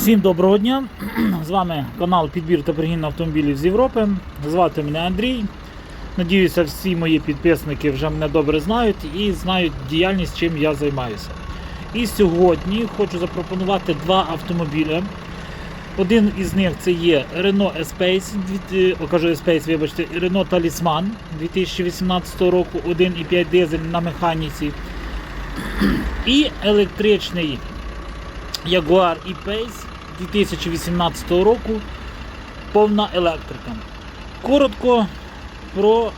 Всім доброго дня! З вами канал Підбір та пригін автомобілів з Європи. Звати мене Андрій. Надіюся, всі мої підписники вже мене добре знають і знають діяльність, чим я займаюся. І сьогодні хочу запропонувати два автомобілі. Один із них це є Renault Espace, кажу Espace, вибачте, Renault Talisman 2018 року, 1,5 дизель на механіці. І електричний Jaguar E-Pace 2018 року повна електрика. Коротко про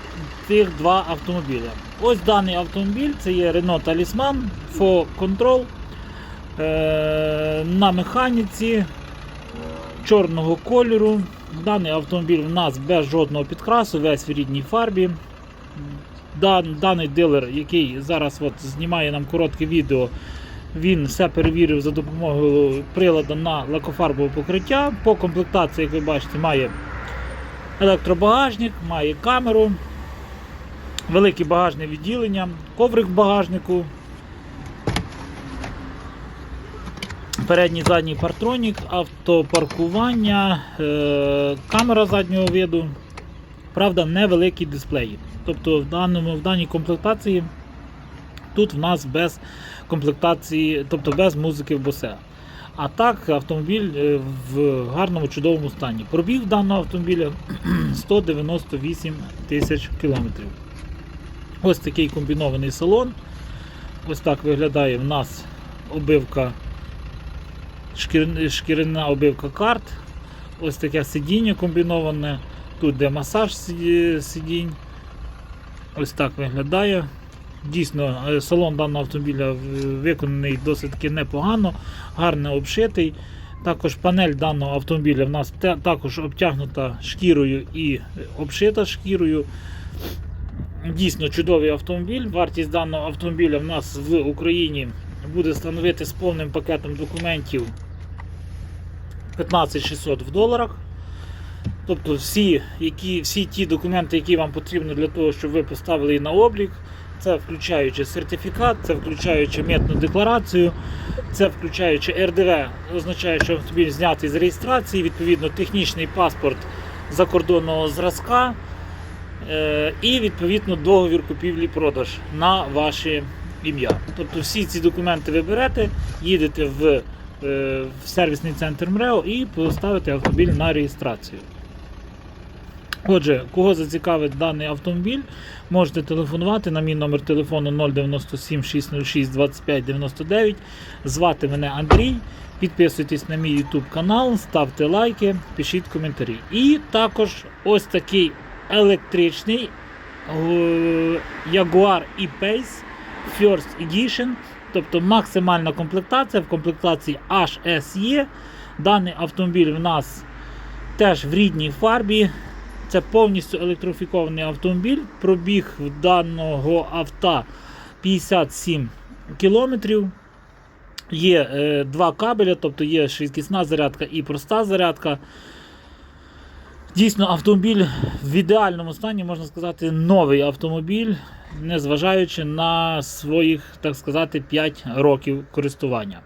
цих два автомобілі. Ось даний автомобіль це є Renault Talisman for Control е- на механіці чорного кольору. Даний автомобіль у нас без жодного підкрасу, весь в рідній фарбі. Даний дилер, який зараз от знімає нам коротке відео, він все перевірив за допомогою приладу на лакофарбове покриття. По комплектації, як ви бачите, має електробагажник, має камеру, велике багажне відділення, коврик в багажнику, передній задній партронік, автопаркування, е- камера заднього виду. Правда, невеликі дисплеї. Тобто в, даному, в даній комплектації тут в нас без комплектації, тобто без музики в Bose. А так, автомобіль е, в гарному чудовому стані. Пробіг даного автомобіля 198 тисяч кілометрів. Ось такий комбінований салон. Ось так виглядає в нас обивка, шкір- шкіряна обивка карт. Ось таке сидіння комбіноване. Тут де масаж сидінь. Ось так виглядає. Дійсно, е, салон даного автомобіля виконаний досить непогано, гарно обшитий. Також панель даного автомобіля в нас також обтягнута шкірою і обшита шкірою. Дійсно чудовий автомобіль. Вартість даного автомобіля в нас в Україні буде становити з повним пакетом документів 15600 в доларах. Тобто всі, які, всі ті документи, які вам потрібно для того, щоб ви поставили на облік, це включаючи сертифікат, це включаючи митну декларацію, це включаючи РДВ, означає, що автомобіль знятий з реєстрації, відповідно технічний паспорт закордонного зразка е, і відповідно договір купівлі-продаж на ваше ім'я. Тобто всі ці документи ви берете, їдете в, е, в сервісний центр МРЕО і поставите автомобіль на реєстрацію. Отже, кого зацікавить даний автомобіль, можете телефонувати на мій номер телефону 097 606 25 99. Звати мене Андрій. Підписуйтесь на мій YouTube канал, ставте лайки, пишіть коментарі. І також ось такий електричний е, Jaguar E-Pace First Edition, тобто максимальна комплектація в комплектації HSE. Даний автомобіль в нас теж в рідній фарбі. Це повністю електрифікований автомобіль. Пробіг в даного авто 57 кілометрів. Є е, два кабеля, тобто є швидкісна зарядка і проста зарядка. Дійсно, автомобіль в ідеальному стані, можна сказати, новий автомобіль, незважаючи на своїх, так сказати, 5 років користування.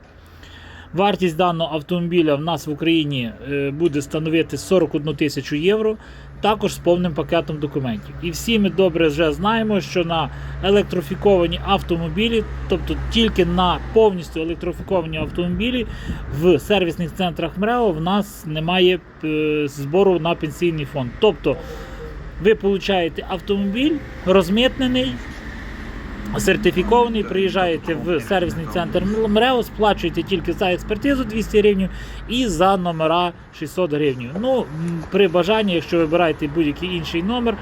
Вартість даного автомобіля в нас в Україні е, буде становити 41 тисячу євро, також з повним пакетом документів. І всі ми добре вже знаємо, що на електрифіковані автомобілі, тобто тільки на повністю електрифіковані автомобілі в сервісних центрах МРЕО в нас немає е, збору на пенсійний фонд. Тобто ви получаєте автомобіль розмитнений, сертифікований, приїжджаєте в сервісний центр МРЕО, сплачуєте тільки за експертизу 200 гривень і за номера 600 гривень. Ну, при бажанні, якщо вибираєте будь-який інший номер,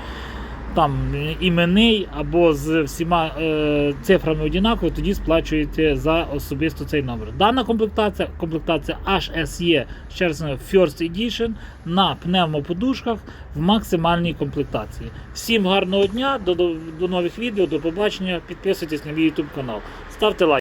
там іменний або з всіма е, цифрами однаково, тоді сплачуєте за особисто цей номер. Дана комплектація, комплектація HSE, ще раз First Edition на пневмоподушках в максимальній комплектації. Всім гарного дня, до, до, до нових відео, до побачення. Підписуйтесь на мій YouTube канал. Ставте лайк.